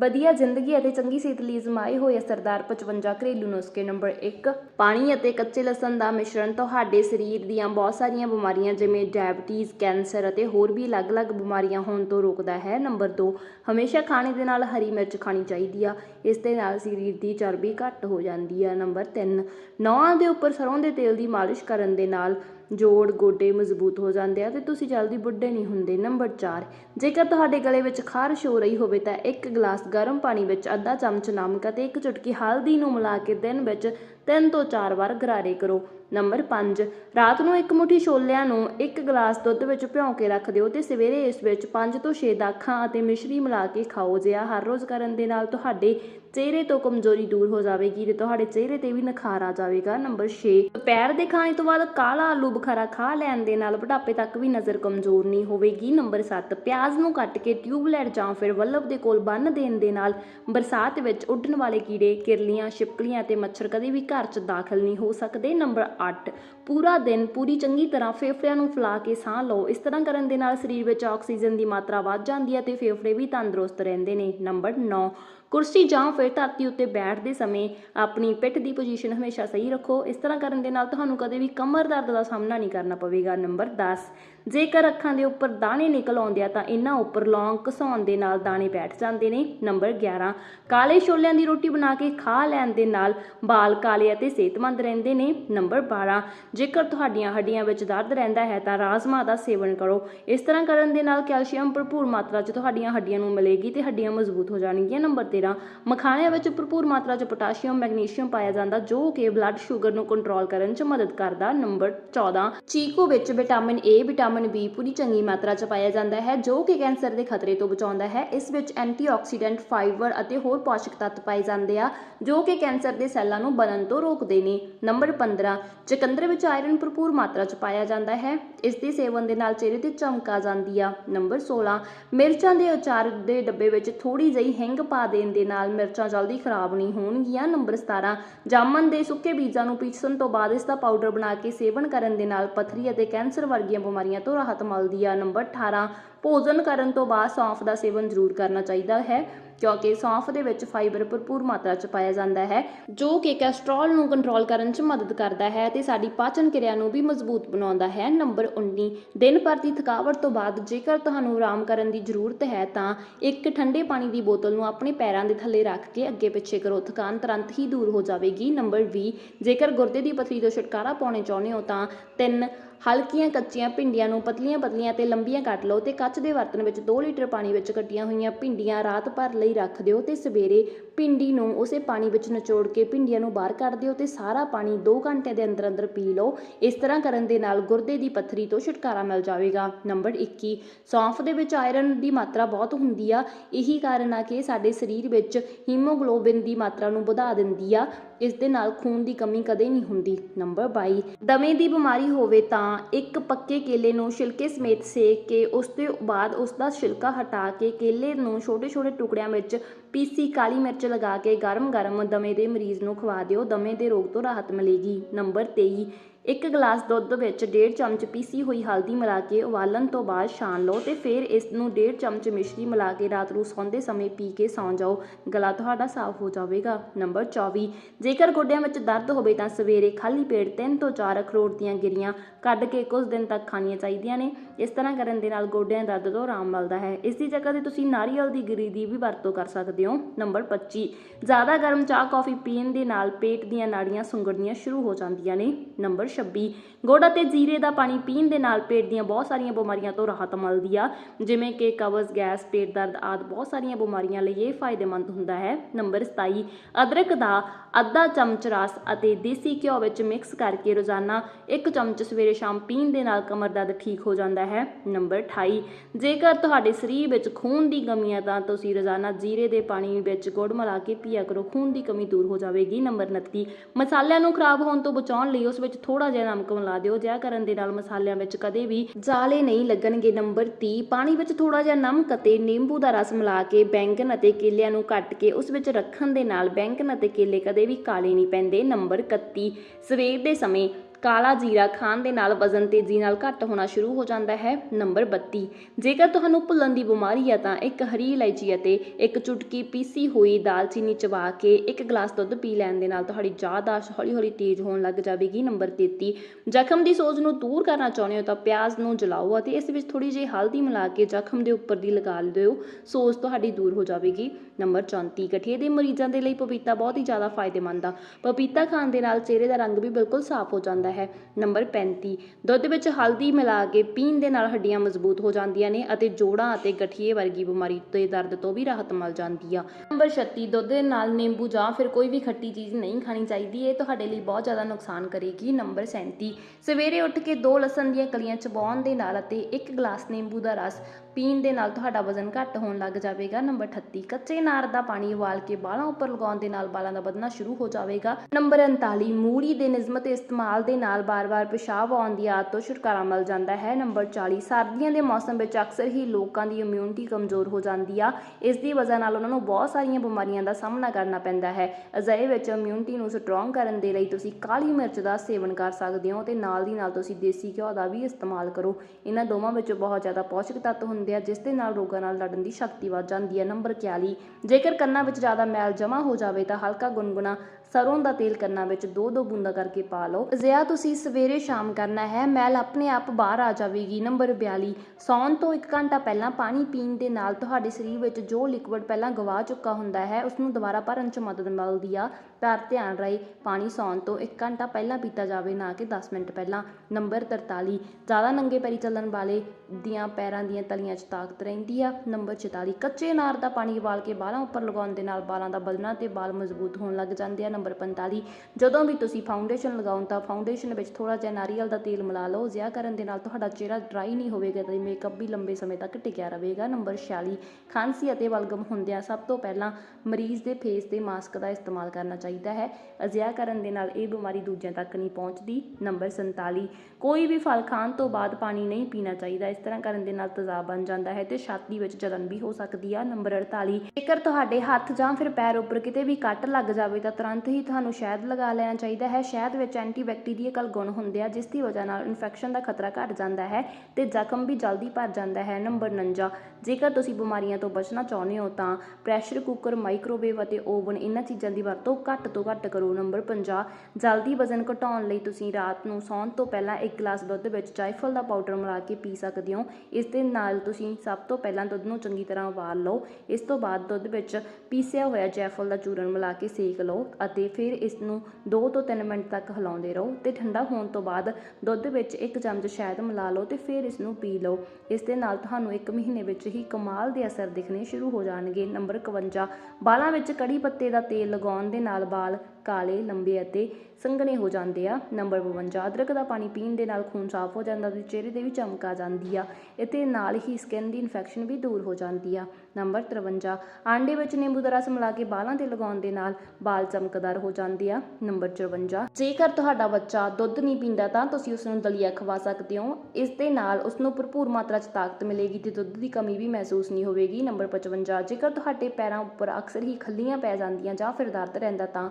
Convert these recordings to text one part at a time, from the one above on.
ਵਧੀਆ ਜ਼ਿੰਦਗੀ ਅਤੇ ਚੰਗੀ ਸਿਹਤ ਲਈ ਅਜ਼ਮਾਏ ਹੋਏ ਅਸਰਦਾਰ 55 ਘਰੇਲੂ ਨੁਸਖੇ ਨੰਬਰ 1 ਪਾਣੀ ਅਤੇ ਕੱਚੇ ਲਸਣ ਦਾ ਮਿਸ਼ਰਣ ਤੁਹਾਡੇ ਸਰੀਰ ਦੀਆਂ ਬਹੁਤ ਸਾਰੀਆਂ ਬਿਮਾਰੀਆਂ, ਜਿਵੇਂ ਡਾਇਬਟੀਜ਼, ਕੈਂਸਰ ਅਤੇ ਹੋਰ ਵੀ ਅਲੱਗ-ਅਲੱਗ ਬਿਮਾਰੀਆਂ ਹੋਣ ਤੋਂ ਰੋਕਦਾ ਹੈ। ਨੰਬਰ 2 ਹਮੇਸ਼ਾ ਖਾਣੇ ਦੇ ਨਾਲ ਹਰੀ ਮਿਰਚ ਖਾਣੀ ਚਾਹੀਦੀ ਆ। ਇਸ ਦੇ ਨਾਲ ਸਰੀਰ ਦੀ ਚਰਬੀ ਘੱਟ ਹੋ ਜਾਂਦੀ ਆ। ਨੰਬਰ 3 ਨੌਹਾਂ ਦੇ ਉੱਪਰ ਸਰੋਂ ਦੇ ਤੇਲ ਦੀ ਮਾਲਿਸ਼ ਕਰਨ ਦੇ ਨਾਲ ਜੋੜ ਗੋਡੇ ਮਜ਼ਬੂਤ ਹੋ ਜਾਂਦੇ ਆ ਤੇ ਤੁਸੀਂ ਜਲਦੀ ਬੁੱਢੇ ਨਹੀਂ ਹੁੰਦੇ। ਨੰਬਰ 4 ਜੇਕਰ ਤੁਹਾਡੇ ਗਲੇ ਵਿੱਚ ਖਾਰਸ਼ ਹੋ ਰਹੀ ਹੋਵੇ ਤਾਂ ਇੱਕ ਗਲਾਸ ਗਰਮ ਪਾਣੀ ਵਿੱਚ ਅੱਧਾ ਚਮਚ ਨਮਕ ਅਤੇ ਇੱਕ ਚੁਟਕੀ ਹਲਦੀ ਨੂੰ ਮਿਲਾ ਕੇ ਦਿਨ ਵਿੱਚ 3 ਤੋਂ 4 ਵਾਰ ਗਰਾਰੇ ਕਰੋ। ਨੰਬਰ 5 ਰਾਤ ਨੂੰ ਇੱਕ ਮੁਠੀ ਛੋਲਿਆਂ ਨੂੰ ਇੱਕ ਗਲਾਸ ਦੁੱਧ ਵਿੱਚ ਭਿਉਂ ਕੇ ਰੱਖ ਦਿਓ ਤੇ ਸਵੇਰੇ ਇਸ ਵਿੱਚ 5 ਤੋਂ 6 ਦਾਖਾਂ ਅਤੇ ਮਿਸ਼ਰੀ ਮਿਲਾ ਕੇ ਖਾਓ। ਜਿਹਾ ਹਰ ਰੋਜ਼ ਕਰਨ ਦੇ ਨਾਲ ਤੁਹਾਡੇ ਚਿਹਰੇ ਤੋਂ ਕਮਜ਼ੋਰੀ ਦੂਰ ਹੋ ਜਾਵੇਗੀ ਤੇ ਤੁਹਾਡੇ ਚਿਹਰੇ ਤੇ ਵੀ ਨਿਖਾਰ ਆ ਜਾਵੇਗਾ। ਨੰਬਰ 6 ਦੁਪਹਿਰ ਦੇ ਖਾਣੇ ਤੋਂ ਬਾਅਦ ਕਾਲਾ ਆਲੂ ਬੁਖਾਰਾ ਖਾ ਲੈਣ ਦੇ ਨਾਲ ਬੁਢਾਪੇ ਤੱਕ ਵੀ ਨਜ਼ਰ ਕਮਜ਼ੋਰ ਨਹੀਂ ਹੋਵੇਗੀ। ਨੰਬਰ 7 ਪਿਆਜ਼ ਨੂੰ ਕੱਟ ਕੇ ਟਿਊਬਲੈਟ ਜਾਂ ਫਿਰ ਵੱਲਭ ਦੇ ਕੋਲ ਬੰਨ ਦੇਣ ਦੇ ਨਾਲ ਬਰਸਾਤ ਵਿੱਚ ਉੱਡਣ ਵਾਲੇ ਕੀੜੇ, ਕਿਰਲੀਆਂ, ਛਿਪਕਲੀਆਂ ਤੇ ਮੱਛਰ ਕਦੇ ਵੀ ਘਰ 'ਚ ਦਾਖਲ ਨਹੀਂ ਹੋ ਸਕਦੇ। ਨੰਬਰ 8 ਪੂਰਾ ਦਿਨ ਪੂਰੀ ਚੰਗੀ ਤਰ੍ਹਾਂ ਫੇਫੜਿਆਂ ਨੂੰ ਫੁਲਾ ਕੇ ਸਾਹ ਲਓ। ਇਸ ਤਰ੍ਹਾਂ ਕਰਨ ਦੇ ਨਾਲ ਸਰੀਰ ਵਿੱਚ ਆਕਸੀਜਨ ਦੀ ਮਾਤਰਾ ਵੱਧ ਜਾਂਦੀ ਹੈ ਤੇ ਫੇਫੜੇ ਵੀ ਤੰਦਰੁਸਤ ਰਹਿੰਦੇ ਨੇ। ਨੰਬਰ 9 ਕੁਰਸੀ ਜਾਂ ਫਿਰ ਧਰਤੀ ਉੱਤੇ ਬੈਠਦੇ ਸਮੇਂ ਆਪਣੀ ਪਿੱਠ ਦੀ ਪੋਜੀਸ਼ਨ ਹਮੇਸ਼ਾ ਸਹੀ ਰੱਖੋ। ਇਸ ਤਰ੍ਹਾਂ ਕਰਨ ਦੇ ਨਾਲ ਤੁਹਾਨੂੰ ਕਦੇ ਵੀ ਕਮਰ ਦਰਦ ਦਾ ਸਾਹਮਣਾ ਨਹੀਂ ਕਰਨਾ ਪਵੇਗਾ। ਨੰਬਰ 10 ਜੇਕਰ ਅੱਖਾਂ ਦੇ ਉੱਪਰ ਦਾਣੇ ਨਿਕਲ ਆਉਂਦੇ ਆ ਤਾਂ ਇਹਨਾਂ ਉੱਪਰ ਲੌਂਗ ਘਸਾਉਣ ਦੇ ਨਾਲ ਦਾਣੇ ਬੈਠ ਜਾਂਦੇ ਨੇ। ਨੰਬਰ 11 ਕਾਲੇ ਛੋਲਿਆਂ ਦੀ ਰੋਟੀ ਬਣਾ ਕੇ ਖਾ ਲੈਣ ਦੇ ਨਾਲ ਵਾਲ ਕਾਲੇ ਅਤੇ ਸਿਹਤਮੰਦ ਰਹਿੰਦੇ ਨੇ। ਨੰਬਰ 12 ਜੇਕਰ ਤੁਹਾਡੀਆਂ ਹੱਡੀਆਂ ਵਿੱਚ ਦਰਦ ਰਹਿੰਦਾ ਹੈ ਤਾਂ ਰਾਜਮਾ ਦਾ ਸੇਵਨ ਕਰੋ। ਇਸ ਤਰ੍ਹਾਂ ਕਰਨ ਦੇ ਨਾਲ ਕੈਲਸ਼ੀਅਮ ਭਰਪੂਰ ਮਾਤਰਾ 'ਚ ਤੁਹਾਡੀਆਂ ਹੱਡੀਆਂ ਨੂੰ ਮਿਲੇਗੀ ਤੇ ਹੱਡੀਆਂ ਮਜ਼ਬੂਤ ਹੋ ਜਾਣਗੀਆਂ। ਨੰਬਰ 13 ਮਖਾਣਿਆਂ ਵਿੱਚ ਭਰਪੂਰ ਮਾਤਰਾ 'ਚ ਪੋਟਾਸ਼ੀਅਮ, ਮੈਗਨੀਸ਼ੀਅਮ ਪਾਇਆ ਜਾਂਦਾ, ਜੋ ਕਿ ਬਲੱਡ ਸ਼ੂਗਰ ਨੂੰ ਕੰਟਰੋਲ ਕਰਨ 'ਚ ਮਦਦ ਕਰਦਾ। ਨੰਬਰ 14 ਚੀਕੂ ਵਿੱਚ ਵਿਟਾਮਿਨ ਏ ਵਿਟਾਮਿਨ ਬੀ ਪੂਰੀ ਚੰਗੀ ਮਾਤਰਾ 'ਚ ਪਾਇਆ ਜਾਂਦਾ ਹੈ, ਜੋ ਕਿ ਕੈਂਸਰ ਦੇ ਖਤਰੇ ਤੋਂ ਬਚਾਉਂਦਾ ਹੈ। ਇਸ ਵਿੱਚ ਐਂਟੀਆਕਸੀਡੈਂਟ, ਫਾਈਬਰ ਅਤੇ ਹੋਰ ਪੋਸ਼ਕ ਤੱਤ ਪਾਏ ਜਾਂਦੇ ਆ, ਜੋ ਕਿ ਕੈਂਸਰ ਦੇ ਸੈੱਲਾਂ ਨੂੰ ਬਣਨ ਤੋਂ ਰੋਕਦੇ ਨੇ। ਨੰਬਰ 15 ਚਕੰਦਰ ਵਿੱਚ ਆਇਰਨ ਭਰਪੂਰ ਮਾਤਰਾ 'ਚ ਪਾਇਆ ਜਾਂਦਾ ਹੈ। ਇਸ ਦੇ ਸੇਵਨ ਦੇ ਨਾਲ ਚਿਹਰੇ ਤੇ ਚਮਕ ਆ ਜਾਂਦੀ ਆ। ਨੰਬਰ 16 ਮਿਰਚਾਂ ਦੇ ਅਚਾਰ ਦੇ ਡੱਬੇ ਵਿੱਚ ਥੋੜੀ ਜਿਹੀ ਹਿੰਗ ਪਾ ਦੇਣ ਦੇ ਨਾਲ ਮਿਰਚਾਂ ਜਲਦੀ ਖਰਾਬ ਨਹੀਂ ਹੋਣਗੀਆਂ। ਨੰਬਰ 17 ਜਾਮਨ ਦੇ ਸੁੱਕੇ ਬੀਜਾਂ ਨੂੰ ਪੀਸਣ ਤੋਂ ਬਾਅਦ ਇਸ ਦਾ ਪਾਊਡਰ ਬਣਾ ਕੇ ਸੇਵਨ ਕਰਨ ਦੇ ਨਾਲ ਪਥਰੀ ਅਤੇ ਕੈਂਸਰ ਵਰਗੀਆਂ ਬਿਮਾਰੀਆਂ ਤੋਂ ਰਾਹਤ ਮਿਲਦੀ ਆ। ਨੰਬਰ 18 ਭੋਜਨ ਕਰਨ ਤੋਂ ਬਾਅਦ ਸੌਂਫ ਦਾ ਸੇਵਨ ਜ਼ਰੂਰ ਕਰਨਾ ਚਾਹੀਦਾ ਹੈ, ਕਿਉਂਕਿ ਸੌਂਫ ਦੇ ਵਿੱਚ ਫਾਈਬਰ ਭਰਪੂਰ ਮਾਤਰਾ 'ਚ ਪਾਇਆ ਜਾਂਦਾ ਹੈ, ਜੋ ਕਿ ਕੋਲੇਸਟ੍ਰੋਲ ਨੂੰ ਕੰਟਰੋਲ ਕਰਨ 'ਚ ਮਦਦ ਕਰਦਾ ਹੈ ਤੇ ਸਾਡੀ ਪਾਚਨ ਕਿਰਿਆ ਨੂੰ ਵੀ ਮਜ਼ਬੂਤ ਬਣਾਉਂਦਾ ਹੈ। ਨੰਬਰ 19 ਦਿਨ ਭਰ ਦੀ ਥਕਾਵਟ ਤੋਂ ਬਾਅਦ ਜੇਕਰ ਤੁਹਾਨੂੰ ਆਰਾਮ ਕਰਨ ਦੀ ਜ਼ਰੂਰਤ ਹੈ ਤਾਂ ਇੱਕ ਠੰਡੇ ਪਾਣੀ ਦੀ ਬੋਤਲ ਨੂੰ ਆਪਣੇ ਪੈਰਾਂ ਦੇ ਥੱਲੇ ਰੱਖ ਕੇ ਅੱਗੇ ਪਿੱਛੇ ਕਰੋ, ਥਕਾਨ ਤੁਰੰਤ ਹੀ ਦੂਰ ਹੋ ਜਾਵੇਗੀ। ਨੰਬਰ 20 ਜੇਕਰ ਗੁਰਦੇ ਦੀ ਪਥਰੀ ਤੋਂ ਛੁਟਕਾਰਾ ਪਾਉਣੇ ਚਾਹੁੰਦੇ ਹੋ ਤਾਂ ਤਿੰਨ, ਹਲਕੀਆਂ ਕੱਚੀਆਂ ਭਿੰਡੀਆਂ ਨੂੰ ਪਤਲੀਆਂ-ਪਤਲੀਆਂ ਤੇ ਲੰਬੀਆਂ ਕੱਟ ਲਓ ਤੇ ਕੱਚ ਦੇ ਬਰਤਨ ਵਿੱਚ 2 ਲੀਟਰ ਪਾਣੀ ਵਿੱਚ ਕੱਟੀਆਂ ਹੋਈਆਂ ਭਿੰਡੀਆਂ ਰਾਤ ਭਰ ਲਈ ਰੱਖ ਦਿਓ ਤੇ ਸਵੇਰੇ ਭਿੰਡੀ ਨੂੰ ਉਸੇ ਪਾਣੀ ਵਿੱਚ ਨਿਚੋੜ ਕੇ ਭਿੰਡੀਆਂ ਨੂੰ ਬਾਹਰ ਕੱਢ ਦਿਓ ਤੇ ਸਾਰਾ ਪਾਣੀ 2 ਘੰਟੇ ਦੇ ਅੰਦਰ ਅੰਦਰ ਪੀ ਲਓ। ਇਸ ਤਰ੍ਹਾਂ ਕਰਨ ਦੇ ਨਾਲ ਗੁਰਦੇ ਦੀ ਪੱਥਰੀ ਤੋਂ ਛੁਟਕਾਰਾ ਮਿਲ ਜਾਵੇਗਾ। ਨੰਬਰ 21 ਸੌਂਫ ਦੇ ਵਿੱਚ ਆਇਰਨ ਦੀ ਮਾਤਰਾ ਬਹੁਤ ਹੁੰਦੀ ਆ। ਇਹੀ ਕਾਰਨ ਆ ਕਿ ਸਾਡੇ ਸਰੀਰ ਵਿੱਚ ਹੀਮੋਗਲੋਬਿਨ ਦੀ ਮਾਤਰਾ ਨੂੰ ਵਧਾ ਦਿੰਦੀ ਆ। ਇਸ ਦੇ ਨਾਲ ਖੂਨ ਦੀ ਕਮੀ ਕਦੇ ਨਹੀਂ ਹੁੰਦੀ। ਨੰਬਰ 22 ਦਮੇ ਦੀ ਬਿਮਾਰੀ ਹੋਵੇ ਤਾਂ ਇੱਕ ਪੱਕੇ ਕੇਲੇ ਨੂੰ ਛਿਲਕੇ ਸਮੇਤ ਸੇਕ ਕੇ ਉਸ ਤੋਂ ਬਾਅਦ ਉਸ ਦਾ ਛਿਲਕਾ ਹਟਾ ਕੇ ਕੇਲੇ ਨੂੰ ਛੋਟੇ-ਛੋਟੇ ਟੁਕੜਿਆਂ ਵਿੱਚ ਪੀਸੀ ਕਾਲੀ ਮਿਰਚ ਲਗਾ ਕੇ ਗਰਮ-ਗਰਮ ਦਮੇ ਦੇ ਮਰੀਜ਼ ਨੂੰ ਖਵਾ ਦਿਓ, ਦਮੇ ਦੇ ਰੋਗ ਤੋਂ ਰਾਹਤ ਮਿਲੇਗੀ। ਨੰਬਰ 23 ਇੱਕ ਗਲਾਸ ਦੁੱਧ ਵਿੱਚ ਡੇਢ ਚਮਚ ਪੀਸੀ ਹੋਈ ਹਲਦੀ ਮਿਲਾ ਕੇ ਉਬਾਲਣ ਤੋਂ ਬਾਅਦ ਛਾਣ ਲਓ ਤੇ ਫਿਰ ਇਸ ਨੂੰ ਡੇਢ ਚਮਚ ਮਿਸ਼ਰੀ ਮਿਲਾ ਕੇ ਰਾਤ ਨੂੰ ਸੌਂਦੇ ਸਮੇਂ ਪੀ ਕੇ ਸੌਂ ਜਾਓ। ਗਲਾ ਤੁਹਾਡਾ ਸਾਫ਼ ਹੋ ਜਾਵੇਗਾ। ਨੰਬਰ 24 ਜੇਕਰ ਗੋਡਿਆਂ ਵਿੱਚ ਦਰਦ ਹੋਵੇ ਤਾਂ ਸਵੇਰੇ ਖਾਲੀ ਪੇਟ 3 ਤੋਂ 4 ਅਖਰੋਟ ਦੀਆਂ ਗਿਰੀਆਂ ਕੱਢ ਕੇ ਕੁਝ ਦਿਨ ਤੱਕ ਖਾਣੀਆਂ ਚਾਹੀਦੀਆਂ ਨੇ। ਇਸ ਤਰ੍ਹਾਂ ਕਰਨ ਦੇ ਨਾਲ ਗੋਡਿਆਂ ਦਰਦ ਤੋਂ ਆਰਾਮ ਮਿਲਦਾ ਹੈ। ਇਸ ਦੀ ਜਗ੍ਹਾ ਤੇ ਤੁਸੀਂ ਨਾਰੀਅਲ ਦੀ ਗਿਰੀ ਦੀ ਵੀ ਵਰਤੋਂ ਕਰ ਸਕਦੇ ਹੋ। ਨੰਬਰ 25 ਜ਼ਿਆਦਾ ਗਰਮ ਚਾਹ ਕੌਫੀ ਪੀਣ ਦੇ ਨਾਲ ਪੇਟ ਦੀਆਂ ਨਾੜੀਆਂ ਸੁੰਗੜਨੀਆਂ ਸ਼ੁਰੂ ਹੋ ਜਾਂਦੀਆਂ ਨੇ। ਨੰਬਰ 26 ਗੁੜ ਅਤੇ ਜੀਰੇ ਦਾ ਪਾਣੀ ਪੀਣ ਦੇ ਨਾਲ ਪੇਟ ਦੀਆਂ ਬਹੁਤ ਸਾਰੀਆਂ ਬਿਮਾਰੀਆਂ ਤੋਂ ਰਾਹਤ ਮਿਲਦੀ ਆ। ਜਿਵੇਂ ਕਿ ਕਬਜ਼ ਗੈਸ, ਪੇਟ ਦਰਦ ਆਦਿ ਬਹੁਤ ਸਾਰੀਆਂ ਬਿਮਾਰੀਆਂ ਲਈ ਇਹ ਫਾਇਦੇਮੰਦ ਹੁੰਦਾ ਹੈ। ਨੰਬਰ 27 ਅਦਰਕ ਦਾ ਅੱਧਾ ਚਮਚ ਰਸ ਅਤੇ ਦੇਸੀ ਘਿਓ ਵਿੱਚ ਮਿਕਸ ਕਰਕੇ ਰੋਜ਼ਾਨਾ ਇੱਕ ਚਮਚ ਸਵੇਰੇ ਸ਼ਾਮ ਪੀਣ ਦੇ ਨਾਲ ਕਮਰ ਦਰਦ ਠੀਕ ਹੋ ਜਾਂਦਾ ਹੈ। ਨੰਬਰ 28 ਜੇਕਰ ਤੁਹਾਡੇ ਸਰੀਰ ਵਿੱਚ ਖੂਨ ਦੀ ਕਮੀ ਹੈ ਤਾਂ ਤੁਸੀਂ ਰੋਜ਼ਾਨਾ ਜੀਰੇ ਦੇ ਪਾਣੀ ਵਿੱਚ ਗੁੜ ਮਿਲਾ ਕੇ ਪੀਆ ਕਰੋ। ਖੂਨ ਦੀ ਕਮੀ ਦੂਰ ਹੋ ਜਾਵੇਗੀ। ਨੰਬਰ 29 ਮਸਾਲਿਆਂ ਨੂੰ ਖਰਾਬ ਹੋਣ ਤੋਂ ਬਚਾਉਣ ਲਈ ਉਸ ਵਿੱਚ ਥੋੜਾ ਜਿਹਾ ਨਮਕ ਮਿਲਾ ਦਿਓ। ਜਿਆ ਕਰਨ ਦੇ ਨਾਲ ਮਸਾਲਿਆਂ ਵਿੱਚ ਕਦੇ ਵੀ ਜਾਲੇ ਨਹੀਂ ਲੱਗਣਗੇ। ਨੰਬਰ 30 ਪਾਣੀ ਵਿੱਚ ਥੋੜਾ ਜਿਹਾ ਨਮਕ ਅਤੇ ਨਿੰਬੂ ਦਾ ਰਸ ਮਿਲਾ ਕੇ ਬੈਂਗਣ ਅਤੇ ਕੇਲਿਆਂ ਨੂੰ ਕੱਟ ਕੇ ਉਸ ਵਿੱਚ ਰੱਖਣ ਦੇ ਨਾਲ ਬੈਂਗਣ ਅਤੇ ਕੇਲੇ ਕਦੇ ਵੀ ਕਾਲੇ ਨਹੀਂ ਪੈਂਦੇ। ਨੰਬਰ 31 ਸਵੇਰ ਦੇ ਸਮੇਂ ਕਾਲਾ ਜੀਰਾ ਖਾਣ ਦੇ ਨਾਲ ਵਜ਼ਨ ਤੇਜ਼ੀ ਨਾਲ ਘੱਟ ਹੋਣਾ ਸ਼ੁਰੂ ਹੋ ਜਾਂਦਾ ਹੈ। ਨੰਬਰ 32 ਜੇਕਰ ਤੁਹਾਨੂੰ ਭੁੱਲਣ ਦੀ ਬਿਮਾਰੀ ਹੈ ਤਾਂ ਇੱਕ ਹਰੀ ਇਲਾਇਚੀ ਅਤੇ ਇੱਕ ਚੁਟਕੀ ਪੀਸੀ ਹੋਈ ਦਾਲਚੀਨੀ ਚਬਾ ਕੇ ਇੱਕ ਗਲਾਸ ਦੁੱਧ ਪੀ ਲੈਣ ਦੇ ਨਾਲ ਤੁਹਾਡੀ ਯਾਦਾਸ਼ਤ ਹੌਲੀ-ਹੌਲੀ ਤੇਜ਼ ਹੋਣ ਲੱਗ ਜਾਵੇਗੀ। ਨੰਬਰ 33 ਜ਼ਖਮ ਦੀ ਸੋਜ ਨੂੰ ਦੂਰ ਕਰਨਾ ਚਾਹੁੰਦੇ ਹੋ ਤਾਂ ਪਿਆਜ਼ ਨੂੰ ਜਲਾਓ ਅਤੇ ਇਸ ਵਿੱਚ ਥੋੜੀ ਜਿਹੀ ਹਲਦੀ ਮਿਲਾ ਕੇ ਜ਼ਖਮ ਦੇ ਉੱਪਰ ਦੀ ਲਗਾ ਦਿਓ। ਸੋਜ ਤੁਹਾਡੀ ਦੂਰ ਹੋ ਜਾਵੇਗੀ। ਨੰਬਰ 34 ਗਠੀਏ ਦੇ ਮਰੀਜ਼ਾਂ ਦੇ ਲਈ ਪਪੀਤਾ ਬਹੁਤ ਹੀ ਜ਼ਿਆਦਾ ਫਾਇਦੇਮੰਦ ਆ। ਪਪੀਤਾ ਖਾਣ ਦੇ ਨਾਲ ਚਿਹਰੇ ਦਾ ਰੰਗ ਵੀ ਬਿਲਕੁਲ ਸਾਫ਼ ਹੋ ਜਾਂਦਾ ਹੈ। ਨੰਬਰ 35 ਦੁੱਧ ਵਿੱਚ ਹਲਦੀ ਮਿਲਾ ਕੇ ਪੀਣ ਦੇ ਨਾਲ ਹੱਡੀਆਂ ਮਜ਼ਬੂਤ ਹੋ ਜਾਂਦੀਆਂ ਨੇ ਅਤੇ ਜੋੜਾਂ ਅਤੇ ਗਠੀਏ ਵਰਗੀ ਬਿਮਾਰੀ ਤੇ ਦਰਦ ਤੋਂ ਵੀ ਰਾਹਤ ਮਿਲ ਜਾਂਦੀ ਆ। ਨੰਬਰ 36 ਦੁੱਧ ਦੇ ਨਾਲ ਨਿੰਬੂ ਜਾਂ ਫਿਰ ਕੋਈ ਵੀ ਖੱਟੀ ਚੀਜ਼ ਨਹੀਂ ਖਾਣੀ ਚਾਹੀਦੀ। ਇਹ ਤੁਹਾਡੇ ਲਈ ਬਹੁਤ ਜ਼ਿਆਦਾ ਨੁਕਸਾਨ ਕਰੇਗੀ। ਨੰਬਰ 37 ਸਵੇਰੇ ਉੱਠ ਕੇ ਦੋ ਲਸਣ ਦੀਆਂ ਕਲੀਆਂ ਚਬਾਉਣ ਦੇ ਨਾਲ ਅਤੇ ਇੱਕ ਗਲਾਸ ਨਿੰਬੂ ਦਾ ਰਸ ਪੀਣ ਦੇ ਨਾਲ ਤੁਹਾਡਾ ਵਜ਼ਨ ਘੱਟ ਹੋਣ ਲੱਗ ਜਾਵੇਗਾ। ਨੰਬਰ 38 ਕੱਚੇ ਨਾਰ ਦਾ ਪਾਣੀ ਉਬਾਲ ਕੇ ਬਾਲਾਂ ਉੱਪਰ ਲਗਾਉਣ ਦੇ ਨਾਲ ਬਾਲਾਂ ਦਾ ਵਧਣਾ ਸ਼ੁਰੂ ਹੋ ਜਾਵੇਗਾ। ਨੰਬਰ 39 ਮੂੜੀ ਦੇ ਨਿਯਮਤ ਇਸਤੇਮਾਲ ਦੇ ਨਾਲ ਬਾਰ-ਬਾਰ ਪਿਸ਼ਾਬ ਆਉਣ ਦੀ ਆਦਤ ਤੋਂ ਛੁਟਕਾਰਾ ਮਿਲ ਜਾਂਦਾ ਹੈ। ਨੰਬਰ 40 ਸਰਦੀਆਂ ਦੇ ਮੌਸਮ ਵਿੱਚ ਅਕਸਰ ਹੀ ਲੋਕਾਂ ਦੀ ਇਮਿਊਨਿਟੀ ਕਮਜ਼ੋਰ ਹੋ ਜਾਂਦੀ ਆ। ਇਸ ਦੀ ਵਜ੍ਹਾ ਨਾਲ ਉਹਨਾਂ ਨੂੰ ਬਹੁਤ ਸਾਰੀਆਂ ਬਿਮਾਰੀਆਂ ਦਾ ਸਾਹਮਣਾ ਕਰਨਾ ਪੈਂਦਾ ਹੈ। ਅਜਿਹੇ ਵਿੱਚ ਇਮਿਊਨਿਟੀ ਨੂੰ ਸਟਰੋਂਗ ਕਰਨ ਦੇ ਲਈ ਤੁਸੀਂ ਕਾਲੀ ਮਿਰਚ ਦਾ ਸੇਵਨ ਕਰ ਸਕਦੇ ਹੋ ਤੇ ਨਾਲ ਦੀ ਨਾਲ ਤੁਸੀਂ ਦੇਸੀ ਘਿਓ ਦਾ ਵੀ ਇਸਤੇਮਾਲ ਕਰੋ। ਇਹਨਾਂ ਦੋਵਾਂ ਵਿੱਚ ਬਹੁਤ ਜ਼ਿਆਦਾ ਪੌਸ਼ਟਿਕ ਤੱਤ ਹੁੰਦੇ ਆ, ਜਿਸ ਦੇ ਨਾਲ ਰੋਗਾਂ ਨਾਲ ਲੜਨ ਦੀ ਸ਼ਕਤੀ ਵੱਧ ਜਾਂਦੀ ਹੈ। ਨੰਬਰ 41 ਜੇਕਰ ਕੰਨਾਂ ਵਿੱਚ ਜ਼ਿਆਦਾ ਮੈਲ ਜਮ੍ਹਾਂ ਹੋ ਜਾਵੇ ਤਾਂ ਹਲਕਾ ਗੁਨਗੁਣਾ ਸਰੋਂ ਦਾ ਤੇਲ ਕੰਨਾਂ ਵਿੱਚ ਦੋ ਦੋ ਬੂੰਦਾਂ ਕਰਕੇ ਪਾ ਲਓ। ਅਜਿਹਾ ਤੁਸੀਂ ਸਵੇਰੇ ਸ਼ਾਮ ਕਰਨਾ ਹੈ, ਮੈਲ ਆਪਣੇ ਆਪ ਬਾਹਰ ਆ ਜਾਵੇਗੀ। ਨੰਬਰ 42 ਸੌਣ ਤੋਂ 1 ਘੰਟਾ ਪਹਿਲਾਂ ਪਾਣੀ ਪੀਣ ਦੇ ਨਾਲ ਤੁਹਾਡੇ ਸਰੀਰ ਵਿੱਚ ਜੋ ਲਿਕਵਿਡ ਪਹਿਲਾਂ ਗਵਾ ਚੁੱਕਾ ਹੁੰਦਾ ਹੈ, ਉਸ ਨੂੰ ਦੁਬਾਰਾ ਭਰਨ 'ਚ ਮਦਦ ਮਿਲਦੀ ਆ। ਪਰ ਧਿਆਨ ਰਹੇ, ਪਾਣੀ ਸੌਣ ਤੋਂ 1 ਘੰਟਾ ਪਹਿਲਾਂ ਪੀਤਾ ਜਾਵੇ, ਨਾ ਕਿ 10 ਮਿੰਟ ਪਹਿਲਾਂ। ਨੰਬਰ 43 ਜ਼ਿਆਦਾ ਨੰਗੇ ਪੈਰੀ ਚੱਲਣ ਵਾਲੇ ਦੀਆਂ ਪੈਰਾਂ ਦੀਆਂ ਤਲੀਆਂ 'ਚ ਤਾਕਤ ਰਹਿੰਦੀ ਆ। ਨੰਬਰ 44 ਕੱਚੇ ਅਨਾਰ ਦਾ ਪਾਣੀ ਉਬਾਲ ਕੇ ਬਾਲਾਂ ਉੱਪਰ ਲਗਾਉਣ ਦੇ ਨਾਲ ਬਾਲਾਂ ਦਾ ਵਧਣਾ ਤੇ ਬਾਲ ਮਜ਼ਬੂਤ ਹੋਣ ਲੱਗ ਜਾਂਦੇ ਆ। ਨੰਬਰ 45 ਜਦੋਂ ਵੀ ਤੁਸੀਂ ਫਾਊਂਡੇਸ਼ਨ ਲਗਾਉਣ ਤਾਂ ਫਾਊਂਡੇਸ਼ਨ ਵਿੱਚ ਥੋੜਾ ਜਿਹਾ ਨਾਰੀਅਲ ਦਾ ਤੇਲ ਮਿਲਾ ਲਓ। ਜ਼ਿਆ ਕਰਨ ਦੇ ਨਾਲ ਤੁਹਾਡਾ ਚਿਹਰਾ ਡਰਾਈ ਨਹੀਂ ਹੋਵੇਗਾ ਤੇ ਮੇਕਅਪ ਵੀ ਲੰਬੇ ਸਮੇਂ ਤੱਕ ਟਿਕਿਆ ਰਹੇਗਾ। ਨੰਬਰ 46 ਖਾਂਸੀ ਅਤੇ ਬਲਗਮ ਹੁੰਦਿਆਂ ਸਭ ਤੋਂ ਪਹਿਲਾਂ ਮਰੀਜ਼ ਦੇ ਫੇਸ ਤੇ ਮਾਸਕ ਦਾ ਇਸਤੇਮਾਲ ਕਰਨਾ ਚਾਹੀਦਾ ਹੈ। ਅਜਿਹਾ ਕਰਨ ਦੇ ਨਾਲ ਇਹ ਬਿਮਾਰੀ ਦੂਜਿਆਂ ਤੱਕ ਨਹੀਂ ਪਹੁੰਚਦੀ। ਨੰਬਰ 47 ਕੋਈ ਵੀ ਫਲ ਖਾਣ ਤੋਂ ਬਾਅਦ ਪਾਣੀ ਨਹੀਂ ਪੀਣਾ ਚਾਹੀਦਾ। ਇਸ ਤਰ੍ਹਾਂ ਕਰਨ ਦੇ ਨਾਲ ਤੇਜ਼ਾਬ ਬਣ ਜਾਂਦਾ ਹੈ ਤੇ ਛਾਤੀ ਵਿੱਚ ਜਲਨ ਵੀ ਹੋ ਸਕਦੀ ਆ। ਨੰਬਰ 48 ਜੇਕਰ ਤੁਹਾਡੇ ਹੱਥ ਜਾਂ ਫਿਰ ਪੈਰ ਉੱਪਰ ਕਿਤੇ ਵੀ ਕੱਟ ਲੱਗ ਜਾਵੇ ਤਾਂ ਤੁਰੰਤ ਹੀ ਤੁਹਾਨੂੰ ਸ਼ਹਿਦ ਲਗਾ ਲੈਣਾ ਚਾਹੀਦਾ ਹੈ। ਸ਼ਹਿਦ ਵਿੱਚ ਐਂਟੀਬੈਕਟੀਰੀਅਲ ਗੁਣ ਹੁੰਦੇ ਆ, ਜਿਸ ਦੀ ਵਜ੍ਹਾ ਨਾਲ ਇਨਫੈਕਸ਼ਨ ਦਾ ਖਤਰਾ ਘਟ ਜਾਂਦਾ ਹੈ ਤੇ ਜ਼ਖਮ ਵੀ ਜਲਦੀ ਭਰ ਜਾਂਦਾ ਹੈ। ਨੰਬਰ 49 ਜੇਕਰ ਤੁਸੀਂ ਬਿਮਾਰੀਆਂ ਤੋਂ ਬਚਣਾ ਚਾਹੁੰਦੇ ਹੋ ਤਾਂ ਪ੍ਰੈਸ਼ਰ ਕੁੱਕਰ, ਮਾਈਕ੍ਰੋਵੇਵ ਅਤੇ ਓਵਨ ਇਹਨਾਂ ਚੀਜ਼ਾਂ ਦੀ ਵਰਤੋਂ ਘੱਟ ਤੋਂ ਘੱਟ ਕਰੋ। ਨੰਬਰ 50 ਜਲਦੀ ਵਜ਼ਨ ਘਟਾਉਣ ਲਈ ਤੁਸੀਂ ਰਾਤ ਨੂੰ ਸੌਣ ਤੋਂ ਪਹਿਲਾਂ ਇੱਕ ਗਲਾਸ ਦੁੱਧ ਵਿੱਚ ਜਾਇਫਲ ਦਾ ਪਾਊਡਰ ਮਿਲਾ ਕੇ ਪੀ ਸਕਦੇ ਹੋ। ਇਸ ਦੇ ਨਾਲ ਤੁਸੀਂ ਸਭ ਤੋਂ ਪਹਿਲਾਂ ਦੁੱਧ ਨੂੰ ਚੰਗੀ ਤਰ੍ਹਾਂ ਉਬਾਲ ਲਓ। ਇਸ ਤੋਂ ਬਾਅਦ ਦੁੱਧ ਵਿੱਚ ਪੀਸਿਆ ਹੋਇਆ ਜੈਫਲ ਦਾ ਚੂਰਨ ਮਿਲਾ ਕੇ ਸੇਕ ਲਓ ਅਤੇ ਫਿਰ ਇਸ ਨੂੰ 2 ਤੋਂ 3 ਮਿੰਟ ਤੱਕ ਹਿਲਾਉਂਦੇ ਰਹੋ ਤੇ ਠੰਡਾ ਹੋਣ ਤੋਂ ਬਾਅਦ ਦੁੱਧ ਵਿੱਚ ਇੱਕ ਚਮਚ ਸ਼ਹਿਦ ਮਿਲਾ ਲਓ ਤੇ ਫਿਰ ਇਸ ਨੂੰ ਪੀ ਲਓ। ਇਸ ਦੇ ਨਾਲ ਤੁਹਾਨੂੰ 1 ਮਹੀਨੇ ਵਿੱਚ ਹੀ ਕਮਾਲ ਦੇ ਅਸਰ ਦਿਖਣੇ ਸ਼ੁਰੂ ਹੋ ਜਾਣਗੇ। ਨੰਬਰ 51 ਬਾਲਾਂ ਵਿੱਚ ਕੜੀ ਪੱਤੇ ਦਾ ਤੇਲ ਲਗਾਉਣ ਦੇ ਨਾਲ ਬਾਲ ਕਾਲੇ, ਲੰਬੇ ਅਤੇ ਸੰਘਣੇ ਹੋ ਜਾਂਦੇ ਆ। ਨੰਬਰ 52 ਅਦਰਕ ਦਾ ਪਾਣੀ ਪੀਣ ਦੇ ਨਾਲ ਖੂਨ ਸਾਫ਼ ਹੋ ਜਾਂਦਾ ਤੇ ਚਿਹਰੇ ਤੇ ਵੀ ਚਮਕ ਆ ਜਾਂਦੀ ਆ ਅਤੇ ਨਾਲ ਹੀ ਸਕਿਨ ਦੀ ਇਨਫੈਕਸ਼ਨ ਵੀ ਦੂਰ ਹੋ ਜਾਂਦੀ ਆ। ਨੰਬਰ 53 ਆਂਡੇ ਵਿੱਚ ਨਿੰਬੂ ਦਾ ਰਸ ਮਿਲਾ ਕੇ ਬਾਲਾਂ ਤੇ ਲਗਾਉਣ ਦੇ ਨਾਲ ਬਾਲ ਚਮਕਦਾਰ ਹੋ ਜਾਂਦੇ ਆ। ਨੰਬਰ 54 ਜੇਕਰ ਤੁਹਾਡਾ ਬੱਚਾ ਦੁੱਧ ਨਹੀਂ ਪੀਂਦਾ ਤਾਂ ਤੁਸੀਂ ਉਸ ਨੂੰ ਦਲੀਆ ਖਵਾ ਸਕਦੇ ਹੋ। ਇਸ ਦੇ ਨਾਲ ਉਸ ਨੂੰ ਭਰਪੂਰ ਮਾਤਰਾ 'ਚ ਤਾਕਤ ਮਿਲੇਗੀ ਤੇ ਦੁੱਧ ਦੀ ਕਮੀ ਵੀ ਮਹਿਸੂਸ ਨਹੀਂ ਹੋਵੇਗੀ। ਨੰਬਰ 55 ਜੇਕਰ ਤੁਹਾਡੇ ਪੈਰਾਂ ਉੱਪਰ ਅਕਸਰ ਹੀ ਖੱਲੀਆਂ ਪੈ ਜਾਂਦੀਆਂ ਜਾਂ ਫਿਰ ਦਰਦ ਰਹਿੰਦਾ ਤਾਂ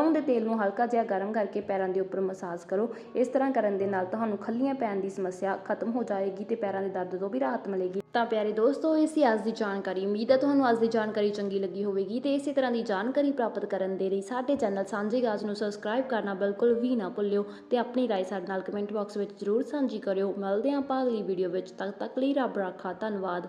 ਸਰੋਂ ਦੇ ਤੇਲ ਨੂੰ ਹਲਕਾ ਜਿਹਾ ਗਰਮ ਕਰਕੇ ਪੈਰਾਂ ਦੇ ਉੱਪਰ ਮਸਾਜ ਕਰੋ। ਇਸ ਤਰ੍ਹਾਂ ਕਰਨ ਦੇ ਨਾਲ ਤੁਹਾਨੂੰ ਖੱਲੀਆਂ ਪੈਣ ਦੀ ਸਮੱਸਿਆ ਖਤਮ ਹੋ ਜਾਏਗੀ ਤੇ ਪੈਰਾਂ ਦੇ ਦਰਦ ਤੋਂ ਵੀ ਰਾਹਤ ਮਿਲੇਗੀ। ਤਾਂ ਪਿਆਰੇ ਦੋਸਤੋ ਇਹ ਸੀ ਅੱਜ ਦੀ ਜਾਣਕਾਰੀ। ਉਮੀਦ ਹੈ ਤੁਹਾਨੂੰ ਅੱਜ ਦੀ ਜਾਣਕਾਰੀ ਚੰਗੀ ਲੱਗੀ ਹੋਵੇਗੀ ਤੇ ਇਸੇ ਤਰ੍ਹਾਂ ਦੀ ਜਾਣਕਾਰੀ ਪ੍ਰਾਪਤ ਕਰਨ ਦੇ ਲਈ ਸਾਡੇ ਚੈਨਲ ਸਾਂਝੇ ਗਾਜ ਨੂੰ ਸਬਸਕ੍ਰਾਈਬ ਕਰਨਾ ਬਿਲਕੁਲ ਵੀ ਨਾ ਭੁੱਲਿਓ ਤੇ ਆਪਣੀ ਰਾਏ ਸਾਡੇ ਨਾਲ ਕਮੈਂਟ ਬਾਕਸ ਵਿੱਚ ਜ਼ਰੂਰ ਸਾਂਝੀ ਕਰਿਓ। ਮਿਲਦੇ ਹਾਂ ਆਪਾਂ ਅਗਲੀ ਵੀਡੀਓ ਵਿੱਚ। ਤਦ ਤੱਕ ਲਈ ਰੱਬ ਰਾਖਾ। ਧੰਨਵਾਦ।